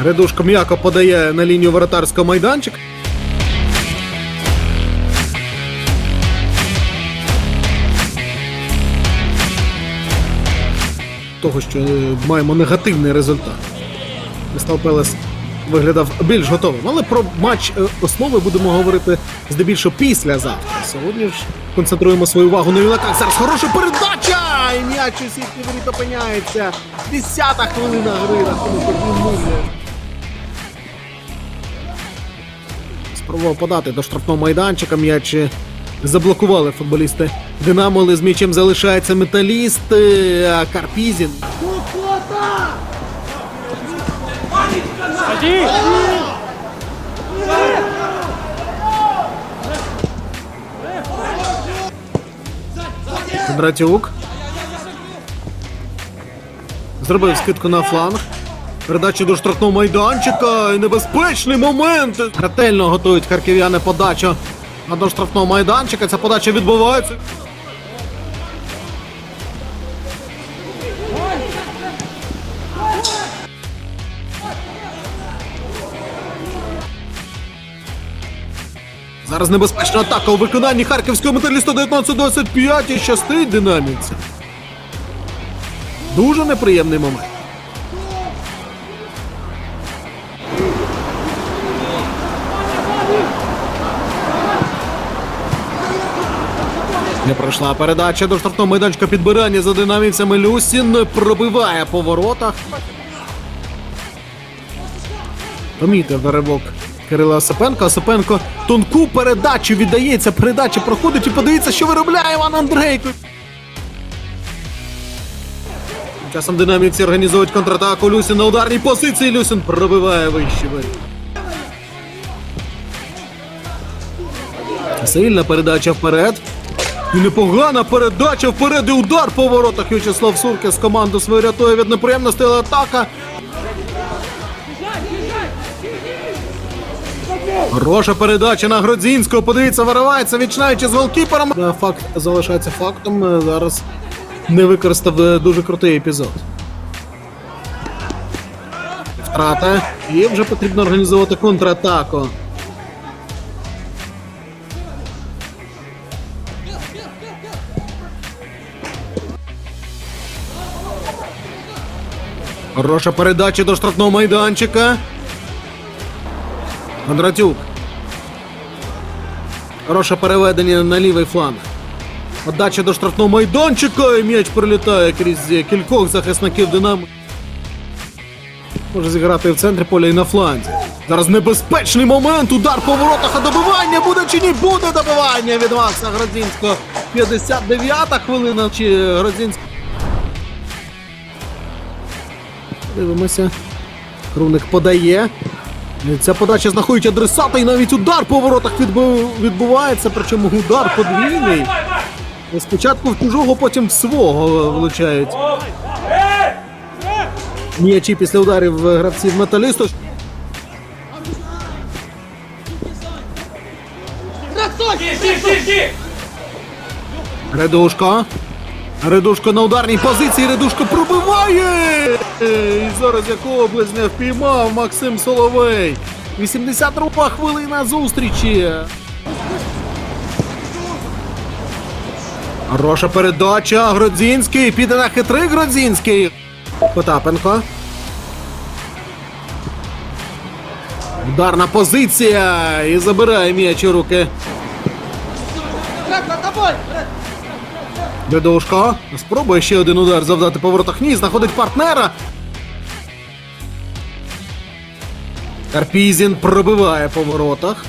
Гридушко м'яко подає на лінію воротарського майданчика. Того, що е, маємо негативний результат. Кристал Пелес виглядав більш готовим. Але про матч е, основи будемо говорити здебільшого післязавтра. Сьогодні ж концентруємо свою увагу на юнаках. Зараз хороша передача! І м'яч у воріт опиняється. Десята хвилина гри рахунок 1-0. Спробував подати до штрафного майданчика. М'яч е, заблокували футболісти. Динамо, але з м'ячем залишається металіст. е, Карпізін. Кондратюк. Зробив скидку на фланг. Передача до штрафного майданчика. І небезпечний момент. Ретельно готують харків'яни подачу на до штрафного майданчика. Ця подача відбувається. Зараз небезпечна атака у виконанні харківського металіста 19-25 і щастить динаміці. Дуже неприємний момент. Не пройшла передача до штрафного майданчика підбирання за динамівцями. Люсін пробиває по воротах. Помітив ривок Кирила Осипенко. Осипенко тонку передачу віддається. Передача проходить і подивіться, що виробляє Іван Андрейко. Часом динамівці організовують контратаку. Люсін на ударній позиції. Люсін пробиває вище воріт. Сильна передача вперед. І непогана передача вперед і удар по воротах. В'ячеслав Суркіс команду свою рятує від неприємності, але атака. Хороша передача на Гродзінського. Подивіться, виривається, відчинаючи з голкіпером. Факт залишається фактом. Е, Зараз не використав е, дуже крутий епізод. Втрата. І вже потрібно організовувати контратаку. Хороша передача до штрафного майданчика. Кондратюк. Хороше переведення на лівий фланг. Подача до штрафного майданчика і м'яч прилітає крізь кількох захисників Динамо. Може зіграти в центрі поля і на фланзі. Зараз небезпечний момент. Удар по воротах, а добивання буде чи ні? Буде добивання від Макса Гродзінського. 59-та хвилина. Чи Гродзінський. Дивимося. Круник подає. Ця подача знаходить адресата і навіть удар по воротах відбувається, причому удар подвійний. Спочатку в чужого, потім в свого влучають. М'ячі після ударів гравців металісту. Редушко. Редушко на ударній позиції. Редушко пробиває. І зараз якого близня впіймав Максим Соловей. 82 хвилина зустрічі. Хороша передача. Гродзінський. Піде на хитрий Гродзінський. Потапенко. Ударна позиція. І забирає м'яч у руки. Дедушко. Спробує ще один удар завдати по воротах. Ні, знаходить партнера. Карпізін пробиває по воротах.